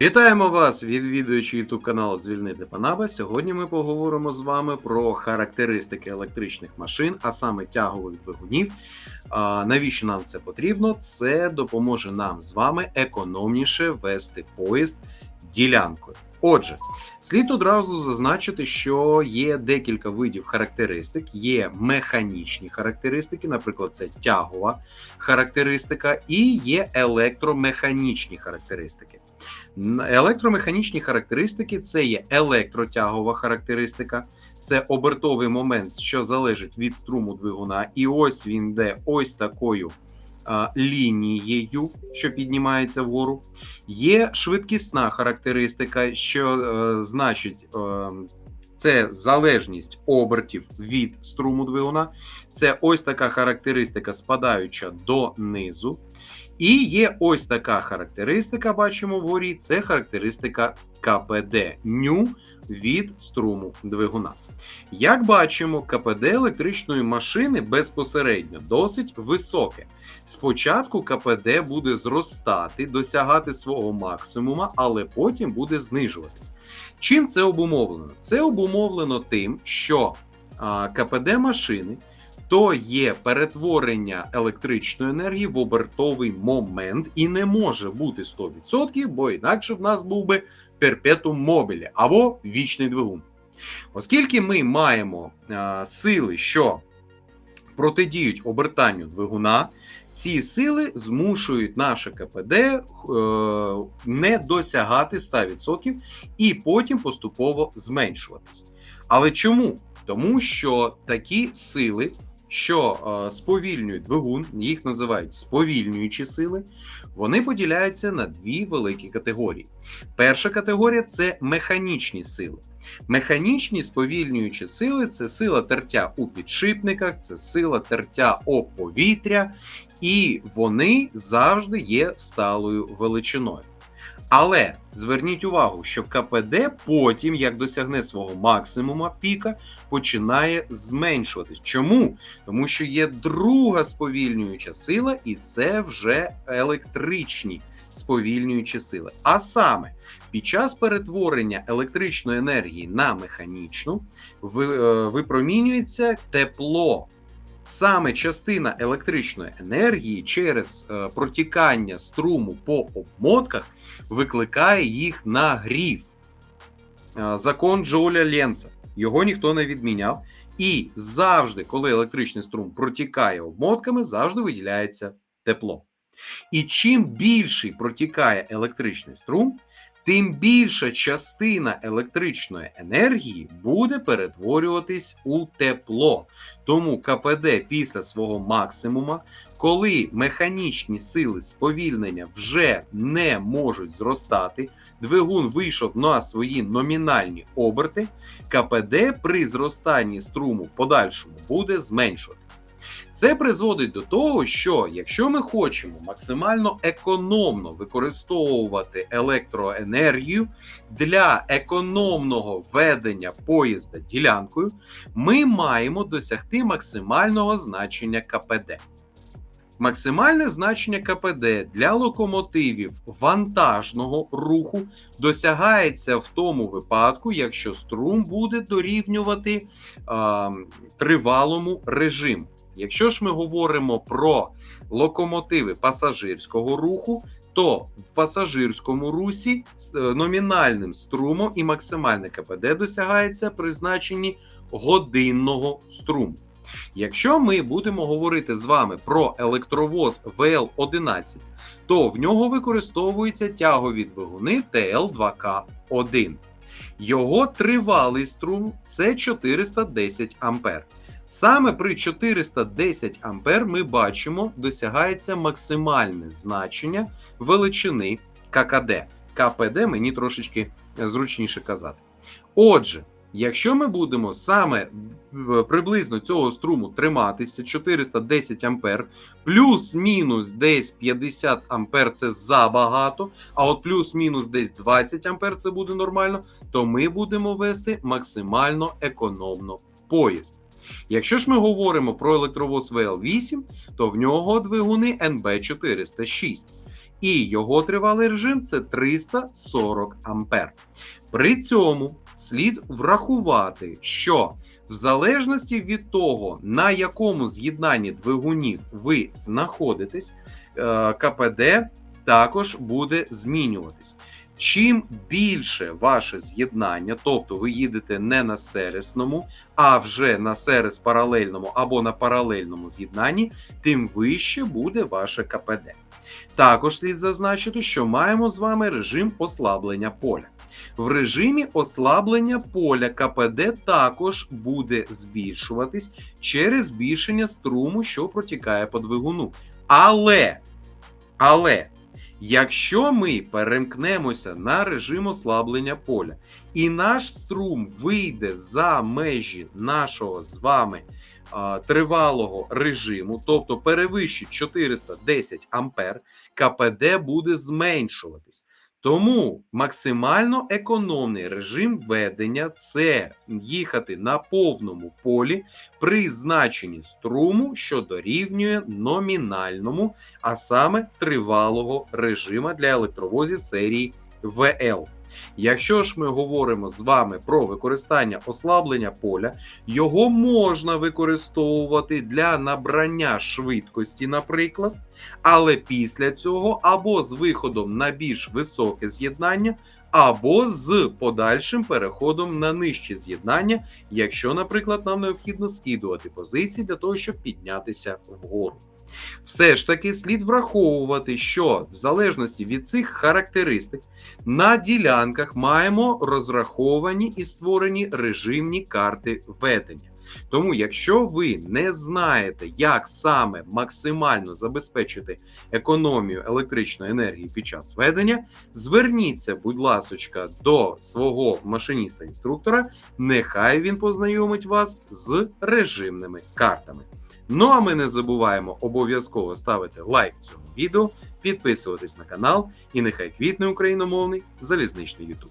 Вітаємо вас, відвідуючи YouTube каналу Звільнити Панаба. Сьогодні ми поговоримо з вами про характеристики електричних машин, а саме тягових двигунів. Навіщо нам це потрібно? Це допоможе нам з вами економніше вести поїзд ділянкою. Отже, слід одразу зазначити, що є декілька видів характеристик, є механічні характеристики, наприклад, це тягова характеристика, і є електромеханічні характеристики. Електромеханічні характеристики це є електротягова характеристика, це обертовий момент, що залежить від струму двигуна, і ось він йде ось такою лінією, що піднімається вгору. Є швидкісна характеристика, що е, значить. Це залежність обертів від струму двигуна. Це ось така характеристика, спадаюча донизу. І є ось така характеристика, бачимо вгорі, це характеристика КПД ню від струму двигуна. Як бачимо, КПД електричної машини безпосередньо досить високе. Спочатку КПД буде зростати, досягати свого максимума, але потім буде знижуватись. Чим це обумовлено? Це обумовлено тим, що КПД машини то є перетворення електричної енергії в обертовий момент і не може бути 100%, бо інакше в нас був би перпетум мобілі або вічний двигун. Оскільки ми маємо сили, що протидіють обертанню двигуна, ці сили змушують наше КПД е, не досягати 100% і потім поступово зменшуватись. Але чому? Тому що такі сили, що е, сповільнюють двигун, їх називають сповільнюючі сили, вони поділяються на дві великі категорії. Перша категорія це механічні сили. Механічні сповільнюючі сили це сила тертя у підшипниках, це сила тертя об повітря, і вони завжди є сталою величиною. Але зверніть увагу, що КПД потім, як досягне свого максимума піка, починає зменшуватись. Чому? Тому що є друга сповільнююча сила, і це вже електричні сповільнюючі сили. А саме під час перетворення електричної енергії на механічну е, випромінюється тепло. Саме частина електричної енергії через е, протікання струму по обмотках викликає їх на грів. Е, Закон Джоуля Ленца. Його ніхто не відміняв. І завжди, коли електричний струм протікає обмотками, завжди виділяється тепло. І чим більший протікає електричний струм, тим більша частина електричної енергії буде перетворюватись у тепло. Тому КПД після свого максимума, коли механічні сили сповільнення вже не можуть зростати, двигун вийшов на свої номінальні оберти, КПД при зростанні струму в подальшому буде зменшуватися. Це призводить до того, що якщо ми хочемо максимально економно використовувати електроенергію для економного ведення поїзда ділянкою, ми маємо досягти максимального значення КПД. Максимальне значення КПД для локомотивів вантажного руху досягається в тому випадку, якщо струм буде дорівнювати е, тривалому режиму. Якщо ж ми говоримо про локомотиви пасажирського руху, то в пасажирському русі з е, номінальним струмом і максимальне КПД досягається при значенні годинного струму. Якщо ми будемо говорити з вами про електровоз ВЛ-11, то в нього використовуються тягові двигуни ТЛ2К1. Його тривалий струм це 410 ампер. Саме при 410 ампер ми бачимо, досягається максимальне значення величини ККД. КПД мені трошечки зручніше казати. Отже, якщо ми будемо саме приблизно цього струму триматися 410 ампер, плюс-мінус десь 50 ампер це забагато, а от плюс-мінус десь 20 ампер це буде нормально, то ми будемо вести максимально економно поїзд. Якщо ж ми говоримо про електровоз ВЛ8, то в нього двигуни НБ406. і його тривалий режим це 340 ампер. При цьому слід врахувати, що в залежності від того, на якому з'єднанні двигунів ви знаходитесь, е, КПД також буде змінюватись. Чим більше ваше з'єднання, тобто ви їдете не на сересному, а вже на серес паралельному або на паралельному з'єднанні, тим вище буде ваше КПД. Також слід зазначити, що маємо з вами режим ослаблення поля. В режимі ослаблення поля КПД також буде збільшуватись через збільшення струму, що протікає по двигуну. Але, але Якщо ми перемкнемося на режим ослаблення поля, і наш струм вийде за межі нашого з вами тривалого режиму, тобто перевищить 410 ампер, КПД буде зменшуватись. Тому максимально економний режим ведення це їхати на повному полі при значенні струму, що дорівнює номінальному, а саме тривалого режима для електровозів серії ВЛ. Якщо ж ми говоримо з вами про використання ослаблення поля, його можна використовувати для набрання швидкості, наприклад, але після цього або з виходом на більш високе з'єднання, або з подальшим переходом на нижче з'єднання, якщо, наприклад, нам необхідно скидувати позиції для того, щоб піднятися вгору. Все ж таки слід враховувати, що в залежності від цих характеристик на ділянках маємо розраховані і створені режимні карти ведення. Тому, якщо ви не знаєте, як саме максимально забезпечити економію електричної енергії під час ведення, зверніться, будь ласочка, до свого машиніста-інструктора, нехай він познайомить вас з режимними картами. Ну а ми не забуваємо обов'язково ставити лайк цьому відео, підписуватись на канал і нехай квітне україномовний залізничний Ютуб.